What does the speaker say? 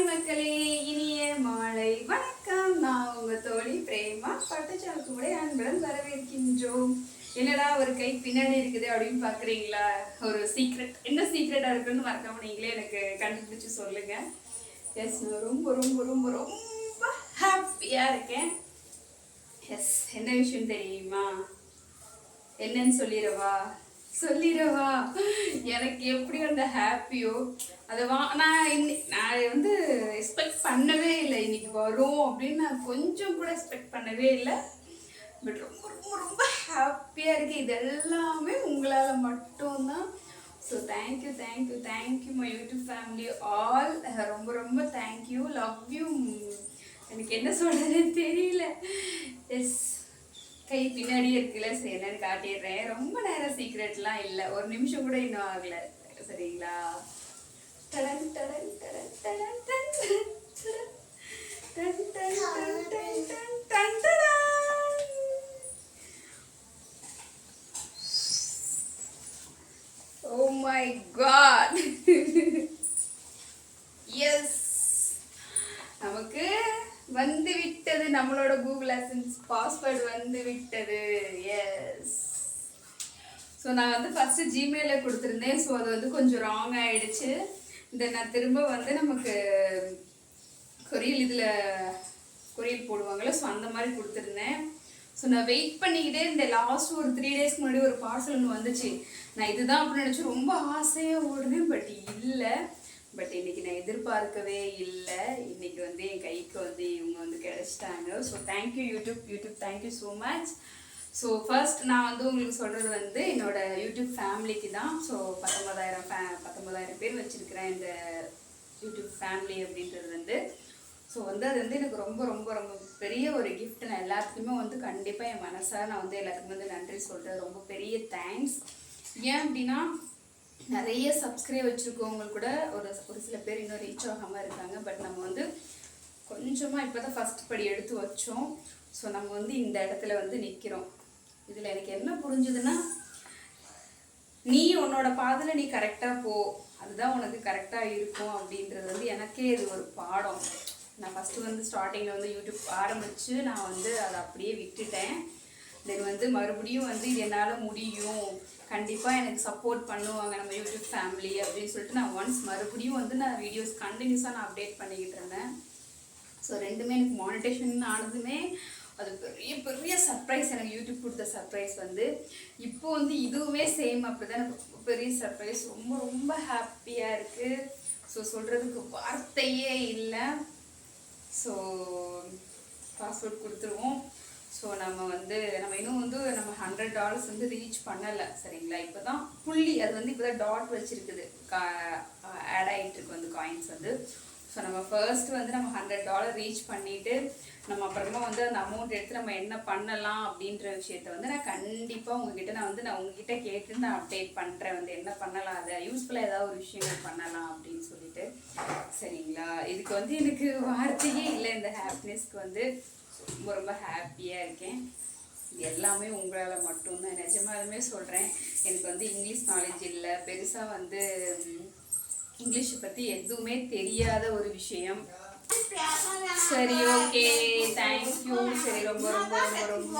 Hi மக்களே இனிய மாலை வணக்கம். நான் உங்க தோழி பிரேமா. பட்டுச்சாக்கு கூட அன்புடன் வரவேற்கின்றோம். என்னடா ஒரு கை பின்னாடி இருக்குது அப்படின்னு பாக்குறீங்களா? ஒரு சீக்ரெட் என்ன சீக்ரெட்டா இருக்குன்னு மறக்காம நீங்களே எனக்கு கண்டுபிடிச்சு சொல்லுங்க. எஸ் நான் ரொம்ப ரொம்ப ரொம்ப ரொம்ப ஹாப்பியா இருக்கேன். எஸ் என்ன விஷயம் தெரியுமா? என்னன்னு சொல்லிடவா? சொல்லிடவா. எனக்கு எப்படி அந்த ஹாப்பியோ அதை வா நான் இன்னி நான் வந்து எக்ஸ்பெக்ட் பண்ணவே இல்லை. இன்னைக்கு வரும் அப்படின்னு நான் கொஞ்சம் கூட எக்ஸ்பெக்ட் பண்ணவே இல்லை. பட் ரொம்ப ரொம்ப ரொம்ப ஹாப்பியாக இருக்கு. இது எல்லாமே உங்களால் மட்டும்தான். So thank you thank you thank you my YouTube family all ரொம்ப ரொம்ப தேங்க்யூ லவ் யூ எனக்கு என்ன சொல்கிறதுன்னு தெரியல. எஸ் கை பின்னாடியே இருக்குல்ல சரி என்னன்னு காட்டிடுறேன். ரொம்ப நேரம் சீக்ரெட்லாம் இல்லை. ஒரு நிமிஷம் கூட இன்னும் ஆகலை. சரிங்களா? டடன் டடன் டடன் டடன் டன் டன் டன் டன் டன் டன் டன் Oh my god. எஸ் நமக்கு வந்து விட்டது நம்மளோட கூகுள். லெசன்ஸ் பாஸ்வேர்டு வந்து விட்டது. எஸ் ஸோ நான் வந்து ஃபஸ்ட்டு ஜிமெயிலில் கொடுத்துருந்தேன். ஸோ அது வந்து கொஞ்சம் ராங் ஆகிடுச்சு இந்த நான் திரும்ப வந்து நமக்கு கொரியல் இதில் கொரியல் போடுவாங்கள்ல ஸோ அந்த மாதிரி கொடுத்துருந்தேன். ஸோ நான் வெயிட் பண்ணிக்கிட்டே இந்த லாஸ்ட் ஒரு த்ரீ டேஸ்க்கு முன்னாடி ஒரு பார்சல் ஒன்று வந்துச்சு. நான் இதுதான் அப்படின்னு நினச்சி ரொம்ப ஆசையாக ஓடுனேன் பட் இல்லை. பட் இன்னைக்கு நான் எதிர்பார்க்கவே இல்லை. இன்னைக்கு வந்து என் கைக்கு வந்து இவங்க வந்து கிடைச்சிட்டாங்க. So thank you YouTube YouTube thank you so much so first நான் வந்து உங்களுக்கு சொல்கிறது வந்து என்னோட யூடியூப் ஃபேமிலிக்கு தான். ஸோ பத்தொன்பதாயிரம் ஃபே பத்தொன்பதாயிரம் பேர் வச்சுருக்கிறேன் இந்த யூடியூப் ஃபேமிலி அப்படின்றது வந்து ஸோ வந்து அது வந்து எனக்கு ரொம்ப ரொம்ப ரொம்ப பெரிய ஒரு கிஃப்ட் நான் எல்லாத்துக்குமே வந்து கண்டிப்பாக என் மனசாக நான் வந்து எல்லாத்துக்குமே வந்து நன்றி சொல்கிறேன் ரொம்ப பெரிய தேங்க்ஸ் ஏன் அப்படின்னா நிறைய சப்ஸ்கிரைப் வச்சுருக்கவங்க கூட ஒரு ஒரு சில பேர் இன்னும் ரீச் ஆகாமல் இருக்காங்க. பட் நம்ம வந்து கொஞ்சமாக இப்போ தான் ஃபஸ்ட் படி எடுத்து வச்சோம். ஸோ நம்ம வந்து இந்த இடத்துல வந்து நிற்கிறோம் இதில் எனக்கு என்ன புரிஞ்சுதுன்னா நீ உன்னோட பாதையில் நீ கரெக்டாக போ. அதுதான் உனக்கு கரெக்டாக இருக்கும் அப்படின்றது வந்து எனக்கே இது ஒரு பாடம். நான் ஃபஸ்ட்டு வந்து ஸ்டார்டிங்கில் வந்து யூடியூப் ஆரம்பித்து நான் வந்து அதை அப்படியே விட்டுட்டேன். தென் வந்து மறுபடியும் வந்து இது என்னால் முடியும். கண்டிப்பாக எனக்கு சப்போர்ட் பண்ணுவாங்க நம்ம யூடியூப் ஃபேமிலி அப்படின்னு சொல்லிட்டு நான் ஒன்ஸ் மறுபடியும் வந்து நான் வீடியோஸ் கண்டினியூஸாக நான் அப்டேட் பண்ணிக்கிட்டு இருந்தேன். ஸோ ரெண்டுமே எனக்கு மானிட்டேஷன் ஆனதுமே அது பெரிய பெரிய சர்ப்ரைஸ் எனக்கு யூடியூப் கொடுத்த சர்ப்ரைஸ் வந்து இப்போ வந்து இதுவுமே சேம் அப்படிதான். எனக்கு ரொம்ப பெரிய சர்ப்ரைஸ் ரொம்ப ரொம்ப ஹாப்பியாக இருக்குது ஸோ சொல்கிறதுக்கு வார்த்தையே இல்லை. ஸோ பாஸ்வேர்ட் கொடுத்துருவோம். ஸோ நம்ம வந்து நம்ம இன்னும் வந்து நம்ம ஹண்ட்ரட் டாலர்ஸ் வந்து ரீச் பண்ணலை சரிங்களா? இப்போ தான் புள்ளி அது வந்து இப்போ தான் டாட் வச்சுருக்குது. கா ஆட் ஆகிட்டுருக்கு வந்து காயின்ஸ் வந்து. ஸோ நம்ம ஃபர்ஸ்ட் வந்து நம்ம ஹண்ட்ரட் டாலர் ரீச் பண்ணிவிட்டு நம்ம அப்புறமா வந்து அந்த அமௌண்ட் எடுத்து நம்ம என்ன பண்ணலாம் அப்படின்ற விஷயத்த வந்து நான் கண்டிப்பாக உங்ககிட்ட நான் வந்து நான் உங்ககிட்ட கேட்டு நான் அப்டேட் பண்ணுறேன் வந்து என்ன பண்ணலாம் அதை யூஸ்ஃபுல்லாக ஏதாவது ஒரு விஷயங்கள் பண்ணலாம் அப்படின்னு சொல்லிட்டு. சரிங்களா? இதுக்கு வந்து எனக்கு வார்த்தையே இல்லை இந்த ஹாப்பினஸ்க்கு வந்து. ரொம்ப ரொம்ப ஹாப்பியாக இருக்கேன். இது எல்லாமே உங்களால் மட்டும்தான். நிஜமாலுமே சொல்கிறேன் எனக்கு வந்து இங்கிலீஷ் நாலேஜ் இல்லை. பெருசாக வந்து இங்கிலீஷை பற்றி எதுவுமே தெரியாத ஒரு விஷயம். சரி ஓகே தேங்க்யூ சரி ரொம்ப ரொம்ப ரொம்ப ரொம்ப